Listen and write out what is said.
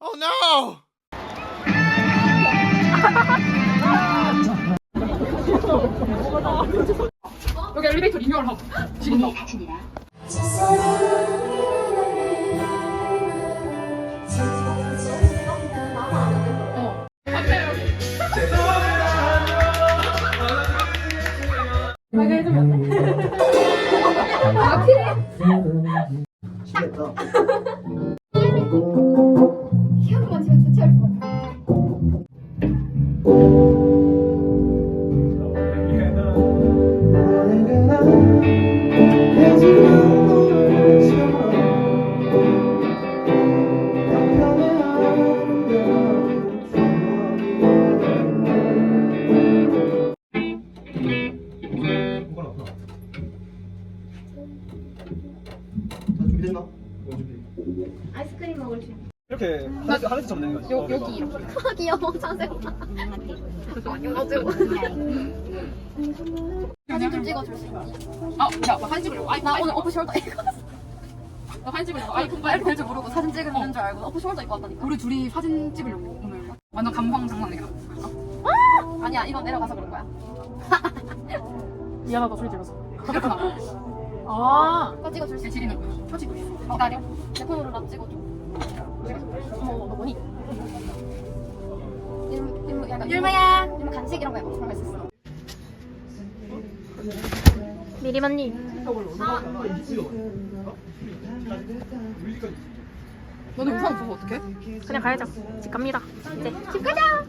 Oh no! 여기 엘리베이터 리뉴얼 하고 지금 나 기억만 지금 주체할 수 없어. 아이스크림 먹을 줄. 이렇게 하나씩 하나씩 접는 거지. 요, 여기 이렇게 아 귀여워 자세가. 안녕하세요 사진 좀 찍어줄 수 있니? 아, 야, 나 사진 찍으려고 아이, 나 아이, 오늘 오프 숄더 입고 왔어. 나 사진 찍으려고 아이폰 빨리 빨리 될줄 모르고 사진 찍는 줄 알고 오프 숄더 입고 왔다니까. 우리 둘이 사진 찍으려고 오늘 완전 감방 장난 아니야 아니야 이건 내려가서 그런 거야. 미안하다 소리 질러서 그렇구나 아 거 찍어줄 수 있니? 지리는 켜지고 있어 기다려. 내 폰으로 나 찍어줘. 어머 너 뭐니? 이름 이름 약간 율마야. 이름 간식 이런 거 해봐. 그런 거 있었어. 미림 언니. 너네 우산 없어서 어떡해? 그냥 가야죠. 집 갑니다. 이제 집 가자.